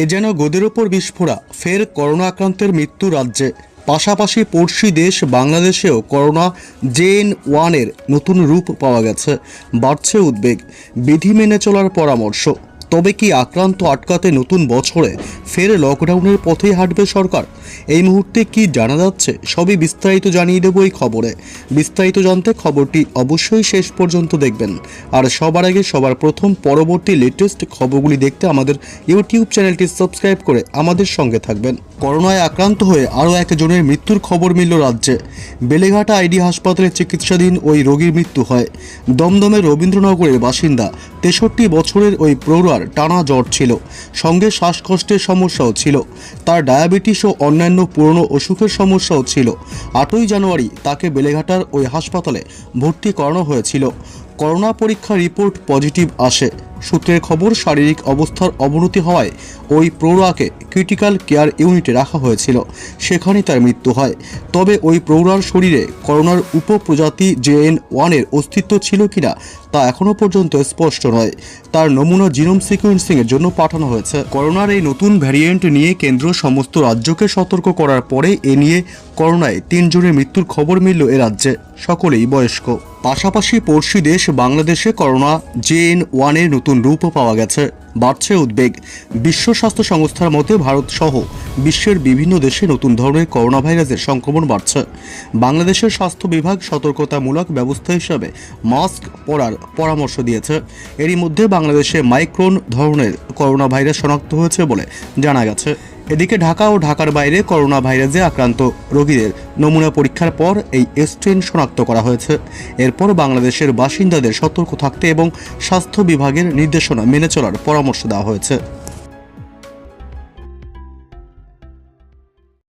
এ যেন গোদের ওপর বিস্ফোরা, ফের করোনা আক্রান্তের মৃত্যু রাজ্যে। পাশাপাশি পড়শি দেশ বাংলাদেশেও করোনা জেন ওয়ানের নতুন রূপ পাওয়া গেছে। বাড়ছে উদ্বেগ। বিধি মেনে চলার পরামর্শ। তবে কি আক্রান্ত আটকাতে নতুন বছরে ফের লকডাউনের পথেই হাঁটবে সরকার? এই মুহূর্তে কি জানা যাচ্ছে? সবই বিস্তারিত জানিয়ে দেবো এই খবরে। বিস্তারিত জানতে খবরটি অবশ্যই শেষ পর্যন্ত দেখবেন। আর সবার আগে সবার প্রথম পরবর্তী লেটেস্ট খবরগুলি দেখতে আমাদের ইউটিউব চ্যানেলটি সাবস্ক্রাইব করে আমাদের সঙ্গে থাকবেন। করোনায় আক্রান্ত হয়ে আরও একজনের মৃত্যুর খবর মিলল রাজ্যে। বেলেঘাটা আইডি হাসপাতালে চিকিৎসাধীন ওই রোগীর মৃত্যু হয়। দমদমের রবীন্দ্রনগরের বাসিন্দা তেষট্টি বছরের ওই প্রৌঢ়ার টানা জ্বর ছিল। সঙ্গে শ্বাসকষ্টের সমস্যাও ছিল। তার ডায়াবেটিস ও অন্যান্য পুরনো অসুখের সমস্যাও ছিল। আটই জানুয়ারি তাকে বেলেঘাটার ওই হাসপাতালে ভর্তি করানো হয়েছিল। করোনা পরীক্ষা রিপোর্ট পজিটিভ আসে। সূত্রের খবর, শারীরিক অবস্থার অবনতি হওয়ায় ওই প্রৌঢ়াকে ক্রিটিক্যাল কেয়ার ইউনিটে রাখা হয়েছিল। সেখানে তার মৃত্যু হয়। তবে ওই প্রৌঢ়ার শরীরে করোনার উপপ্রজাতি জেএন ওয়ানের অস্তিত্ব ছিল কিনা তা এখনও পর্যন্ত স্পষ্ট নয়। তার নমুনা জিনোম সিকোয়েন্সিংয়ের জন্য পাঠানো হয়েছে। করোনার এই নতুন ভ্যারিয়েন্ট নিয়ে কেন্দ্র সমস্ত রাজ্যকে সতর্ক করার পরে এ নিয়ে করোনায় তিনজনের মৃত্যুর খবর মিলল এ রাজ্যে। সকলেই বয়স্ক। পাশাপাশি পড়শি দেশ বাংলাদেশে করোনা জেএন ওয়ানের নতুন রূপও পাওয়া গেছে। বাড়ছে উদ্বেগ। বিশ্ব স্বাস্থ্য সংস্থার মতে ভারত সহ বিশ্বের বিভিন্ন দেশে নতুন ধরনের করোনা ভাইরাসের সংক্রমণ বাড়ছে। বাংলাদেশের স্বাস্থ্য বিভাগ সতর্কতামূলক ব্যবস্থা হিসাবে মাস্ক পরার পরামর্শ দিয়েছে। এরই মধ্যে বাংলাদেশে মাইক্রোন ধরনের করোনা ভাইরাস শনাক্ত হয়েছে বলে জানা গেছে। এদিকে ঢাকা ও ঢাকার বাইরে করোনা ভাইরাসে আক্রান্ত রোগীদের নমুনা পরীক্ষার পর এই স্ট্রেন শনাক্ত করা হয়েছে। এরপর বাংলাদেশের বাসিন্দাদের সতর্ক থাকতে এবং স্বাস্থ্য বিভাগের নির্দেশনা মেনে চলার পরামর্শ দেওয়া হয়েছে।